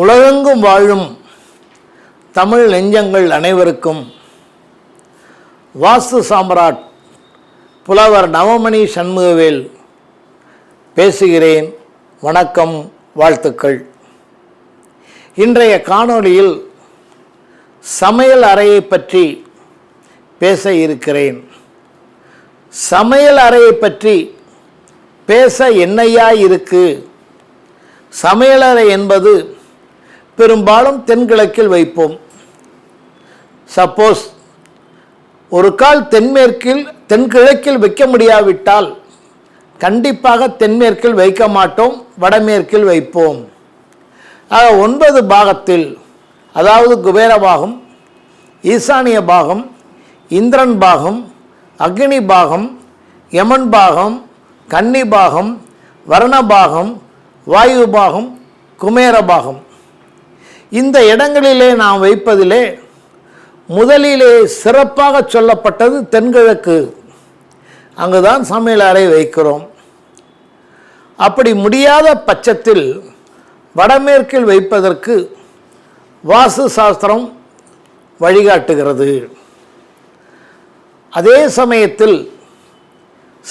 உலகெங்கும் வாழும் தமிழ் நெஞ்சங்கள் அனைவருக்கும் வாஸ்து சாம்ராட் புலவர் நவமணி சண்முகவேல் பேசுகிறேன். வணக்கம் வாழ்த்துக்கள். இன்றைய காணொளியில் சமையல் அறையை பற்றி பேச இருக்கிறேன். சமையல் அறையை பற்றி பேச என்னையா இருக்கு? சமையலறை என்பது பெரும்பாலும் தென்கிழக்கில் வைப்போம். சப்போஸ் ஒரு கால் தென்மேற்கில் தென்கிழக்கில் வைக்க முடியாவிட்டால் கண்டிப்பாக தென்மேற்கில் வைக்க மாட்டோம் வடமேற்கில் வைப்போம். ஆக ஒன்பது பாகத்தில் அதாவது குபேர பாகம் ஈசானிய பாகம் இந்திரன் பாகம் அக்னி பாகம் யமன் பாகம் கன்னி பாகம் வர்ண பாகம் வாயு பாகம் குமேர பாகம். இந்த இடங்களிலே நாம் வைப்பதிலே முதலிலே சிறப்பாக சொல்லப்பட்டது தென்கிழக்கு. அங்குதான் சமையல் அறை வைக்கிறோம். அப்படி முடியாத பட்சத்தில் வடமேற்கில் வைப்பதற்கு வாஸ்து சாஸ்திரம் வழிகாட்டுகிறது. அதே சமயத்தில்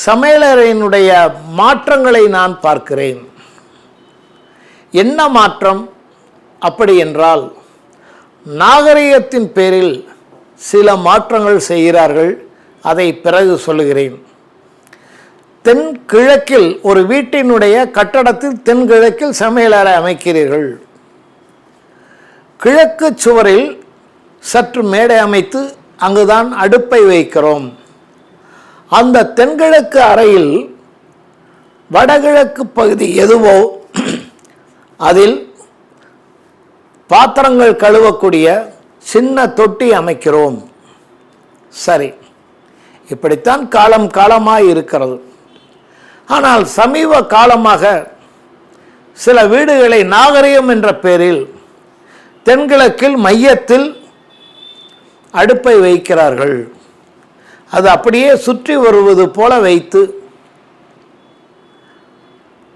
சமையலறையினுடைய மாற்றங்களை நான் பார்க்கிறேன். என்ன மாற்றம்? அப்படி என்றால் நாகரிகத்தின் பேரில் சில மாற்றங்கள் செய்கிறார்கள் அதை பிறகு சொல்லுகிறேன். தென்கிழக்கில் ஒரு வீட்டினுடைய கட்டடத்தில் தென்கிழக்கில் சமையலறை அமைக்கிறீர்கள். கிழக்கு சுவரில் சற்று மேடை அமைத்து அங்குதான் அடுப்பை வைக்கிறோம். அந்த தென்கிழக்கு அறையில் வடகிழக்கு பகுதி எதுவோ அதில் பாத்திரங்கள் கழுவக்கூடிய சின்ன தொட்டி அமைக்கிறோம். சரி. இப்படித்தான் காலம் காலமாக இருக்கிறது. ஆனால் சமீப காலமாக சில வீடுகளை நாகரிகம் என்ற பெயரில் தென்கிழக்கில் மையத்தில் அடுப்பை வைக்கிறார்கள். அது அப்படியே சுற்றி வருவது போல வைத்து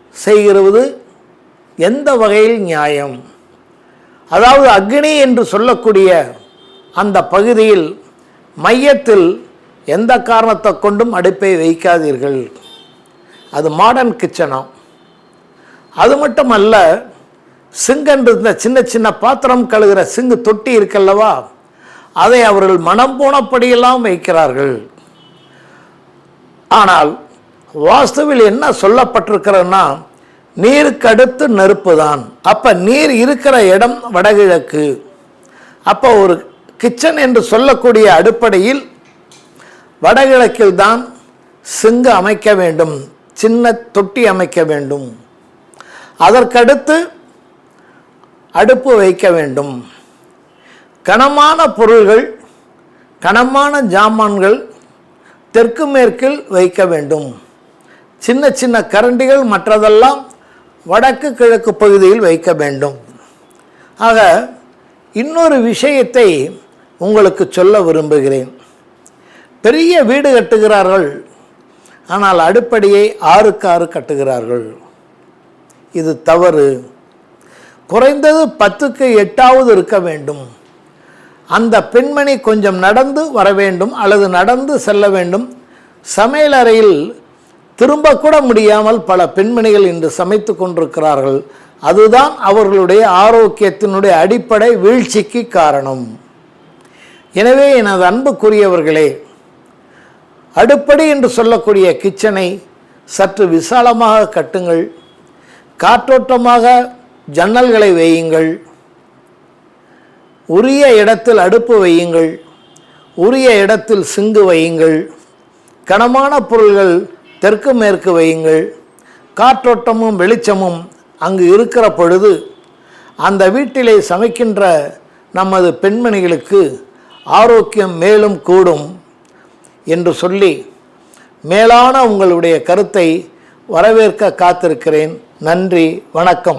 செய்கிறது. எந்த வகையில் நியாயம்? அதாவது அக்னி என்று சொல்லக்கூடிய அந்த பகுதியில் மையத்தில் எந்த காரணத்தை கொண்டும் அடுப்பை வைக்காதீர்கள். அது மாடர்ன் கிச்சனாம் அது மட்டுமல்ல சிங்கன்று இருந்த சின்ன சின்ன பாத்திரம் கழுகிற சிங்கு தொட்டி இருக்கல்லவா அதை அவர்கள் மனம் போனபடியெல்லாம் வைக்கிறார்கள். ஆனால் வாஸ்துவில் என்ன சொல்லப்பட்டிருக்கிறன்னா நீருக்கு அடுத்து நெருப்பு தான் அப்போ நீர் இருக்கிற இடம் வடகிழக்கு. அப்போ ஒரு கிச்சன் என்று சொல்லக்கூடிய அடிப்படையில் வடகிழக்கில் தான் சிங்கு அமைக்க வேண்டும் சின்ன தொட்டி அமைக்க வேண்டும். அதற்கடுத்து அடுப்பு வைக்க வேண்டும். கனமான பொருள்கள் கனமான ஜாமான்கள் தெற்கு மேற்கில் வைக்க வேண்டும். சின்ன சின்ன கரண்டிகள் மற்றதெல்லாம் வடக்கு கிழக்கு பகுதியில் வைக்க வேண்டும். ஆக இன்னொரு விஷயத்தை உங்களுக்கு சொல்ல விரும்புகிறேன். பெரிய வீடு கட்டுகிறார்கள் ஆனால் அடுப்படியை ஆறுக்கு ஆறு கட்டுகிறார்கள். இது தவறு. குறைந்தது பத்துக்கு எட்டாவது இருக்க வேண்டும். அந்த பெண்மணி கொஞ்சம் நடந்து வர வேண்டும் அல்லது நடந்து செல்ல வேண்டும். சமையலறையில் திரும்ப கூட முடியாமல் பல பெண்மணிகள் இன்று சமைத்து கொண்டிருக்கிறார்கள். அதுதான் அவர்களுடைய ஆரோக்கியத்தினுடைய அடிப்படை வீழ்ச்சிக்கு காரணம். எனவே எனது அன்புக்குரியவர்களே அடுப்படி என்று சொல்லக்கூடிய கிச்சனை சற்று விசாலமாக கட்டுங்கள். காற்றோட்டமாக ஜன்னல்களை வையுங்கள். உரிய இடத்தில் அடுப்பு வையுங்கள். உரிய இடத்தில் சிங்கு வையுங்கள். கனமான பொருள்கள் தெற்கு மேற்கு வையுங்கள். காற்றோட்டமும் வெளிச்சமும் அங்கு இருக்கிற பொழுது அந்த வீட்டிலே சமைக்கின்ற நமது பெண்மணிகளுக்கு ஆரோக்கியம் மேலும் கூடும் என்று சொல்லி மேலான உங்களுடைய கருத்தை வரவேற்க காத்திருக்கிறேன். நன்றி வணக்கம்.